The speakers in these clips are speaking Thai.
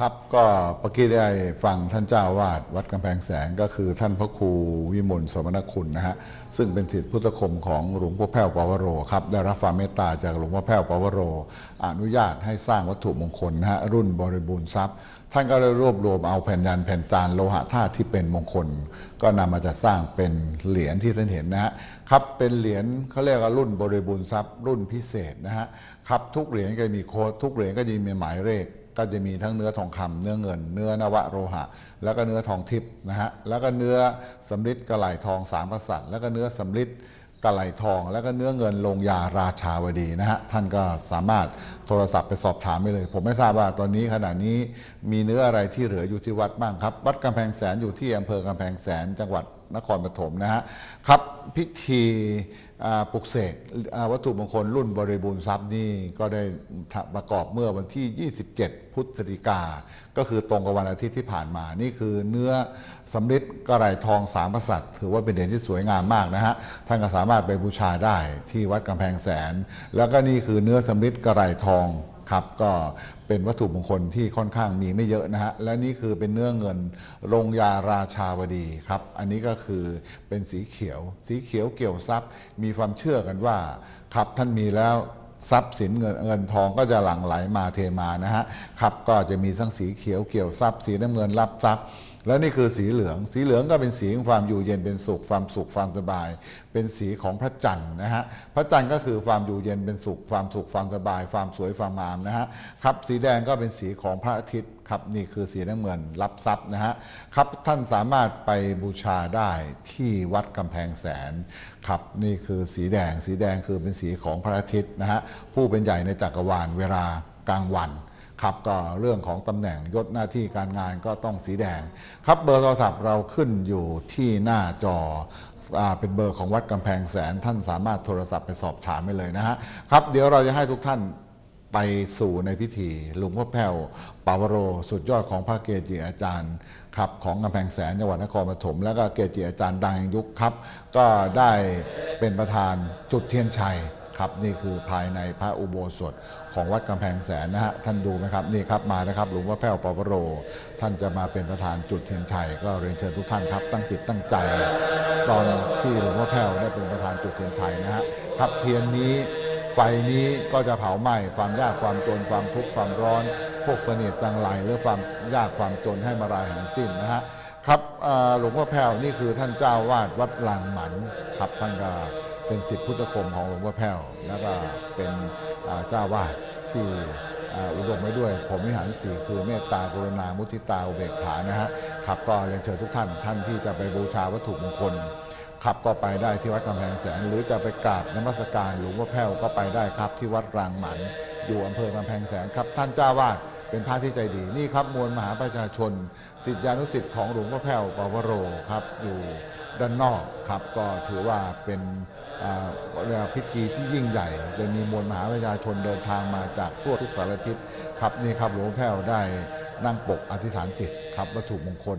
ครับก็เมื่อกี้ได้ฟังท่านเจ้าวาดวัดกำแพงแสนก็คือท่านพระครูวิมลสมณคุณนะฮะซึ่งเป็นศิษย์พุทธคมของหลวงพ่อแพ้วปวโรครับได้รับความเมตตาจากหลวงพ่อแพ้วปวโร อนุญาตให้สร้างวัตถุมงคลนะฮะรุ่นบริบูรณ์ทรัพย์ ท่านก็ได้รวบรวมเอาแผ่นยันแผ่นจานโลหะธาตุที่เป็นมงคล ก็นำมาจัดสร้างเป็นเหรียญที่ท่านเห็นนะฮะครับเป็นเหรียญเขาเรียกว่ารุ่นบริบูรณ์ทรัพย์ รุ่นพิเศษนะฮะครับทุกเหรียญก็จะมีโค้ดทุกเหรียญก็จะมีหมายเลข ก็จะมีทั้งเนื้อทองคำเนื้อเงิน เนื้อนวโรหะ แล้วก็เนื้อทองทิพย์นะฮะแล้วก็เนื้อสำริดกระไหลทองสามกษัตริย์แล้วก็เนื้อสำริดกระไหลทอง แล้วก็เนื้อเงินลงยาราชาวดีนะฮะท่านก็สามารถโทรศัพท์ไปสอบถามไปเลย ผมไม่ทราบว่าตอนนี้ขณะนี้มีเนื้ออะไรที่เหลืออยู่ที่วัดบ้างครับ วัดกำแพงแสนอยู่ที่อำเภอกำแพงแสนจังหวัดนครปฐมนะฮะครับพิธี ปลุกเสกอาวัตถุมงคลรุ่นบริบูรณ์ทรัพย์นี่ก็ได้ประกอบเมื่อวันที่ 27 พฤศจิกา ก็คือตรงกับวันอาทิตย์ที่ผ่านมา นี่คือเนื้อสำริดกระไรทองสามกษัตริย์ ถือว่าเป็นเหรียญที่สวยงามมากนะฮะ ท่านก็สามารถไปบูชาได้ที่วัดกำแพงแสน แล้วก็นี่คือเนื้อสำริดกระไรทอง ครับก็เป็นวัตถุมงคลที่ค่อนข้างมีไม่เยอะนะฮะและนี่คือเป็นเนื้อเงินรงยาราชาวดีครับ อันนี้ก็คือเป็นสีเขียว สีเขียวเกี่ยวทรัพย์ มีความเชื่อกันว่าครับท่านมีแล้วทรัพย์สินเงินเงินทองก็จะหลั่งไหลมาเทมานะฮะครับก็จะมีทั้งสีเขียวเกี่ยวทรัพย์ สีน้ำเงินรับทรัพย์ และนี่คือสีเหลือง สีเหลืองก็เป็นสีของความอยู่เย็นเป็นสุข ความสุขความสบาย เป็นสีของพระจันทร์นะฮะ พระจันทร์ก็คือความอยู่เย็นเป็นสุข ความสุขความสบาย ความสวยความงามนะฮะ ครับ สีแดงก็เป็นสีของพระอาทิตย์ครับ นี่คือสีน้ำเงินรับทรัพย์นะฮะ ครับ ท่านสามารถไปบูชาได้ที่วัดกำแพงแสน ครับ นี่คือสีแดง สีแดงคือเป็นสีของพระอาทิตย์นะฮะ ผู้เป็นใหญ่ในจักรวาลเวลากลางวัน ครับก็เรื่องของตำแหน่งยศหน้าที่การงานก็ต้องสีแดง ครับเบอร์โทรศัพท์เราขึ้นอยู่ที่หน้าจอเป็นเบอร์ของวัดกำแพงแสนท่านสามารถโทรศัพท์ไปสอบถามได้เลยนะฮะครับเดี๋ยวเราจะให้ทุกท่านไปสู่ในพิธีหลวงพ่อแพ้วปาวโร สุดยอดของพระเกจิอาจารย์ครับของกำแพงแสนจังหวัดนครปฐมแล้วก็เกจิอาจารย์ดังยุคครับ ก็ได้เป็นประธานจุดเทียนชัย ครับนี่คือภายในพระอุโบสถของวัดกำแพงแสนนะฮะท่านดูไหมครับนี่ครับมานะครับหลวงพ่อแพ้วปปโร ท่านจะมาเป็นประธานจุดเทียนชัยก็เรียนเชิญทุกท่านครับ ตั้งจิตตั้งใจ ตอนที่หลวงพ่อแพ้วได้เป็นประธานจุดเทียนชัยนะฮะครับเทียนนี้ไฟนี้ก็จะเผาไหม้ความยากความจนความทุกข์ความร้อน พวกเสนียดจังไรหรือความยากความจนให้มารายหายสิ้นนะฮะครับหลวงพ่อแพ้วนี่คือท่านเจ้าวาดวัดลางหมันครับท่านก็ เป็นสิทธิพุทธคมของหลวงพ่อแพ้วแล้วก็เป็นเจ้าวาดที่อุดมไว้ด้วยผมวิหารสี่คือเมตตากรุณามุทิตาอุเบกขานะฮะครับก็เรียนเชิญทุกท่านท่านที่จะไปบูชาวัตถุมงคลครับก็ไปได้ที่วัดกำแพงแสน หรือจะไปกราบนมัสการหลวงพ่อแพ้วก็ไปได้ครับที่วัดกลางหมัน อยู่อำเภอกำแพงแสนครับท่านเจ้าวาด เป็นพระที่ใจดีนี่ครับมวลมหาประชาชนสิทธิานุสิทธิ์ของหลวงพ่อแพ้วปวโรครับอยู่ด้านนอกครับก็ถือว่าเป็นพิธีที่ยิ่งใหญ่ จะมีมวลมหาประชาชนเดินทางมาจากทั่วทุกสารทิศครับนี่ครับหลวงพ่อแพ้วได้นั่งปกอธิษฐานจิตครับวัตถุมงคล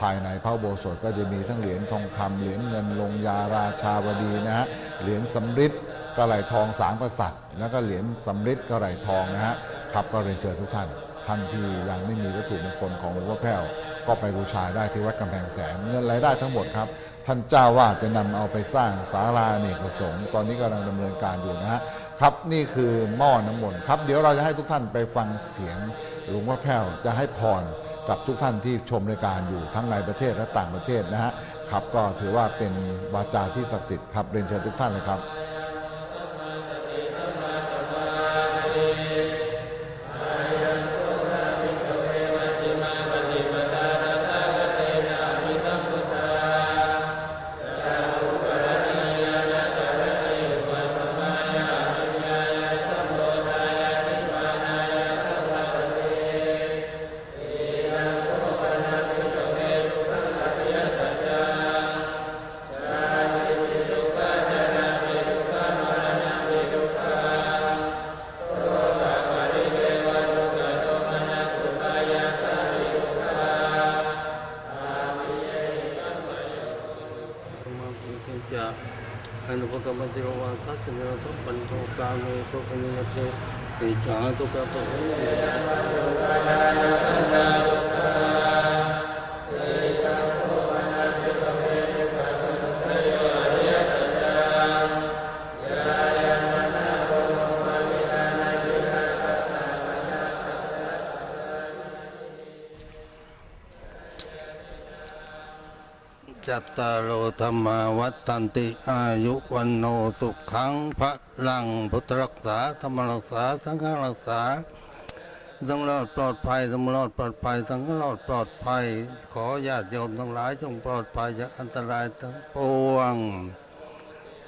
ภายในพระโบสถก็จะมีทั้งเหรียญทองคำเหรียญเงินลงยาราชาวดีนะฮะเหรียญสำริดกระไหลทองสามกษัตริย์ แล้วก็เหรียญสำริดกระไหลทองนะฮะครับก็เรียนเชิญทุกท่าน ท่านที่ยังไม่มีวัตถุมงคลของหลวงพ่อแพ้วก็ไปบูชาได้ที่วัดกำแพงแสนเงินรายได้ทั้งหมดครับ ท่านเจ้าว่าจะนำเอาไปสร้างศาลาเนกประสงค์ตอนนี้กำลังดำเนินการอยู่นะฮะครับนี่คือหม้อน้ำมนต์ครับ เดี๋ยวเราจะให้ทุกท่านไปฟังเสียงหลวงพ่อแพ้วจะให้พรกับทุกท่านที่ชมรายการอยู่ทั้งในประเทศและต่างประเทศนะฮะครับก็ถือว่าเป็นวาจาที่ศักดิ์สิทธิ์ครับเรียนเชิญทุกท่านเลยครับาเมโต จัตตารโอธรรมาวัฏตันติอายุวันโนสุขังพระลังพุทธรักษาธรรมรักษาสังฆรักษาต้องรอดปลอดภัยต้องรอดปลอดภัยต้องรอดปลอดภัย ขอญาติโยมทั้งหลายจงปลอดภัยจากอันตรายทั้งปวง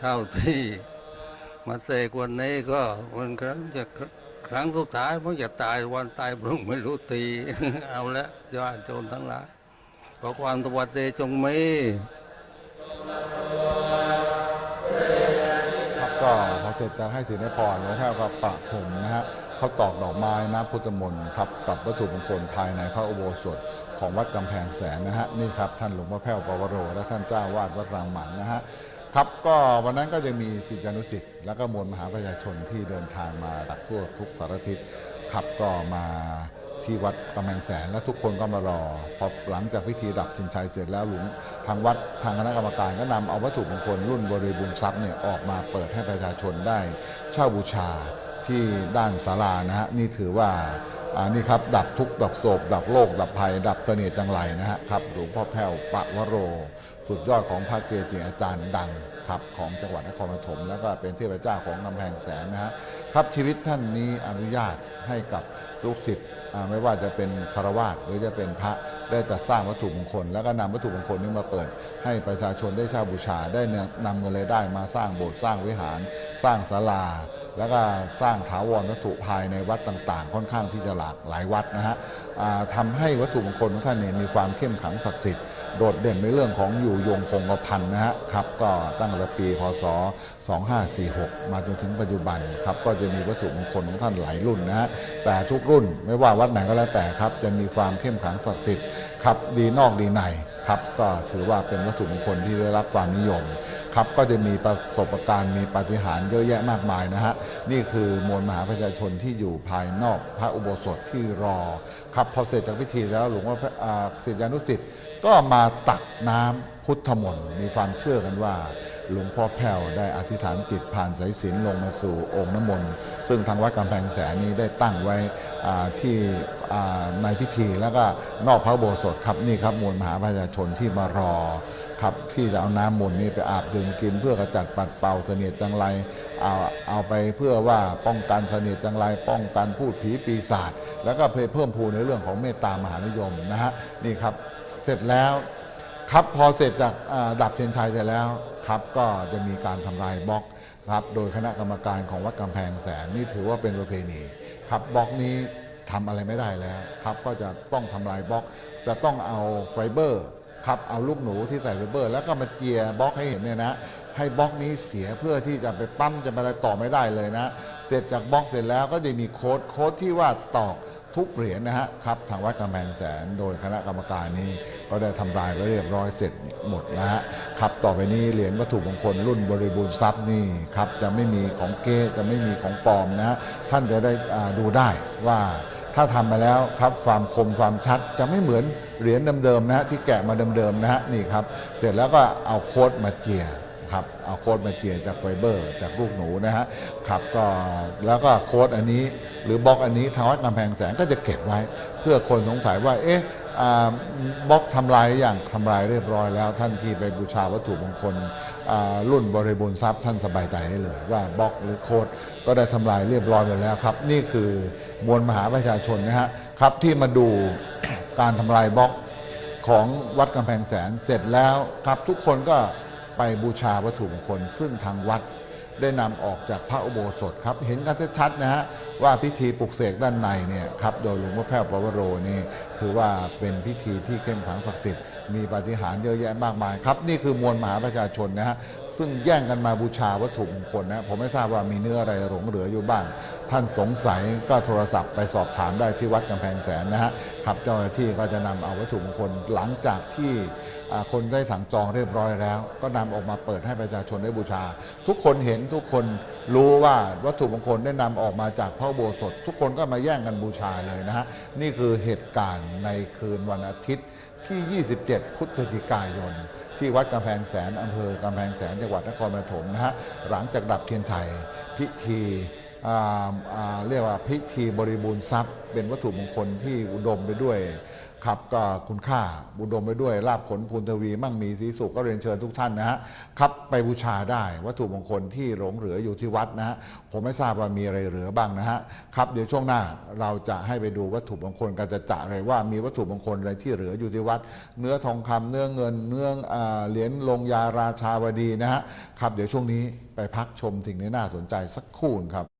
เท่าที่มาเสกวันนี้ก็วันครั้งจะครั้งสุดท้ายเพราะจะตายวันตายพรุ่งไม่รู้ตี เอาละญาติโยมทั้งหลาย อความสวัสดีจงมีครับก็พอเสร็จจากให้ศีลให้พรหลวงพ่อก็ประพรมนะฮะเขาตอกดอกไม้น้ำพุทธมนต์ครับกับวัตถุมงคลภายในพระอุโบสถของวัดกำแพงแสนนะฮะนี่ครับท่านหลวงพ่อแพ้วปวโร และท่านเจ้าวาดวัดรางหมันนะฮะครับก็วันนั้นก็จะมีศิษยานุศิษย์แล้วก็มวลมหาประชาชนที่เดินทางมาจากทั่วทุกสารทิศครับก็มา ที่วัดกำแพงแสนและทุกคนก็มารอ พอหลังจากพิธีดับชินชัยเสร็จแล้วหลวงทางวัดทางคณะกรรมการก็นำเอาวัตถุมงคลรุ่นบริบูรณ์ทรัพย์เนี่ยออกมาเปิดให้ประชาชนได้เช่าบูชาที่ด้านศาลานะฮะนี่ถือว่าอ่านี่ครับ ดับทุกดับโศกดับโรคดับภัย ดับเสน่ห์จังไรนะฮะครับหลวงพ่อแพ้วปะวโร สุดยอดของพระเกจิอาจารย์ดังครับของจังหวัดนครปฐมแล้วก็เป็นเทพเจ้าของกำแพงแสนนะฮะครับชีวิตท่านนี้อนุญาตให้กับลูกศิษย์ ไม่ว่าจะเป็นคารวาสหรือจะเป็นพระได้จัดสร้างวัตถุมงคล แล้วก็นำวัตถุมงคลนี้มาเปิด ให้ประชาชนได้เช่าบูชาได้นำเงินรายได้มาสร้างโบสถ์สร้างวิหาร สร้างศาลา แล้วก็สร้างถาวรวัตถุภายในวัดต่างๆ ค่อนข้างที่จะหลากหลายวัดนะฮะทำให้วัตถุมงคลของท่านเนี่ยมีความเข้มขังศักดิ์สิทธิ์โดดเด่นในเรื่องของอยู่ยงคงกระพันนะฮะครับก็ตั้งแต่ปีพศ 2546 มาจนถึงปัจจุบันครับก็จะมีวัตถุมงคลของท่านหลายรุ่นนะฮะแต่ทุกรุ่นไม่ว่าวัดไหนก็แล้วแต่ครับจะมีความเข้มขลังศักดิ์สิทธิ์ครับดีนอกดีในครับก็ถือว่าเป็นวัตถุมงคลที่ได้รับความนิยมครับก็จะมีประสบการณ์มีปาฏิหาริย์เยอะแยะมากมายนะฮะนี่คือมวลมหาประชาชนที่อยู่ภายนอกพระอุโบสถที่รอครับพอเสร็จจากพิธีแล้วหลวงพ่อศิษยานุศิษย์ก็มาตักน้ำ พุทธมนต์มีความเชื่อกันว่าหลวงพ่อแพ้วได้อธิษฐานจิตผ่านสายสินลงมาสู่องค์น้ำมนต์ซึ่งทางวัดกำแพงแสนนี้ได้ตั้งไว้ที่ในพิธีแล้วก็นอกพระโบสถครับนี่ครับมวลมหาประชาชนที่มารอครับที่จะเอาน้ำมนต์นี้ไปอาบดื่มกิน เพื่อกระจัดปัดเป่าเสนียดจังไรเอาเอาไปเพื่อว่าป้องกันเสนียดจังไรป้องกันพูดผีปีศาจแล้วก็เพิ่มพูนในเรื่องของเมตตามหานิยมนะฮะนี่ครับเสร็จแล้ว ครับพอเสร็จจากดับเทียนชัยเสร็จแล้วครับก็จะมีการทำลายบล็อกครับโดยคณะกรรมการของวัดกำแพงแสนนี่ถือว่าเป็นประเพณีครับบล็อกนี้ทำอะไรไม่ได้แล้วครับก็จะต้องทำลายบล็อก จะต้องเอาไฟเบอร์ครับเอาลูกหนูที่ใส่ไฟเบอร์ แล้วก็มาเจียบล็อกให้เห็นเนี่ยนะให้บล็อกนี้เสียเพื่อที่จะไปปั้มจะไปอะไรต่อไม่ได้เลยนะ เสร็จจากบล็อกเสร็จแล้วก็จะมีโค้ดโค้ดที่ว่าตอก ทุกเหรียญนะฮะครับทางวัดกำแพงแสนโดยคณะกรรมการนี้ก็ได้ทำลายไว้เรียบร้อยเสร็จหมดนะฮะครับต่อไปนี้เหรียญวัตถุมงคลรุ่นบริบูรณ์ทรัพย์นี่ครับจะไม่มีของเก๊จะไม่มีของปลอมนะฮะท่านจะได้ดูได้ว่าถ้าทำมาแล้วครับความคมความชัดจะไม่เหมือนเหรียญเดิมๆนะฮะที่แกะมาเดิมๆนะฮะนี่ครับเสร็จแล้วก็เอาโค้ดมาเจีย ครับเอาโค้ดมาเจียจากไฟเบอร์ จากลูกหนูนะฮะครับก็แล้วก็โค้ดอันนี้หรือบล็อกอันนี้ทางวัดกำแพงแสนก็จะเก็บไว้ เพื่อคนสงสัยว่าเอ๊ะบล็อกทำลายอย่างทำลายเรียบร้อยแล้ว ท่านที่ไปบูชาวัตถุมงคลรุ่นบริบูรณ์ทรัพย์ท่านสบายใจได้เลย ว่าบล็อกหรือโค้ดก็ได้ทำลายเรียบร้อยไปแล้วครับ นี่คือมวลมหาประชาชนนะฮะครับที่มาดูการทำลายบล็อกของวัดกำแพงแสนเสร็จแล้วครับทุกคนก็ ไปบูชาวัตถุมงคลซึ่งทางวัด ได้นำออกจากพระอุโบสถครับเห็นกันชัดๆนะฮะว่าพิธีปลุกเสกด้านในเนี่ยครับโดยหลวงพ่อแพ้วปวโรนี่ถือว่าเป็นพิธีที่เข้มขลังศักดิ์สิทธิ์มีปาฏิหาริย์เยอะแยะมากมายครับนี่คือมวลมหาประชาชนนะฮะซึ่งแย่งกันมาบูชาวัตถุมงคลนะผมไม่ทราบว่ามีเนื้ออะไรหลงเหลืออยู่บ้าง ท่านสงสัยก็โทรศัพท์ไปสอบถามได้ที่วัดกำแพงแสนนะฮะครับเจ้าหน้าที่ก็จะนำเอาวัตถุมงคลหลังจากที่คนได้สั่งจองเรียบร้อยแล้ว ก็นำออกมาเปิดให้ประชาชนได้บูชา ทุกคนเห็นทุกคนรู้ว่าวัตถุมงคลได้นำออกมาจากพระโบสถทุกคนก็มาแย่งกันบูชาเลยนะฮะนี่คือเหตุการณ์ในคืนวันอาทิตย์ที่ 27 พฤศจิกายน ที่วัดกำแพงแสนอำเภอกำแพงแสนจังหวัดนครปฐมนะฮะหลังจากดับเทียนชัยพิธีอ่าอ่าเรียกว่าพิธีบริบูรณ์ทรัพย์ เป็นวัตถุมงคลที่อุดมไปด้วย ครับก็คุณค่าบุดมไปด้วยลาบผลพูนทวี มั่งมีสีสุขก็เรียนเชิญทุกท่านนะฮะครับไปบูชาได้วัตถุมงคลที่หลงเหลืออยู่ที่วัดนะฮะผมไม่ทราบว่ามีอะไรเหลือบ้างนะฮะครับเดี๋ยวช่วงหน้าเราจะให้ไปดูวัตถุมงคลกันจะจะเลยว่ามีวัตถุมงคลอะไรที่เหลืออยู่ที่วัด เนื้อทองคำเนื้อเงินเนื้อเหรียญลงยาราชาวดีนะฮะครับเดี๋ยวช่วงนี้ไปพักชมสิ่งที่น่าสนใจสักครู่ครับ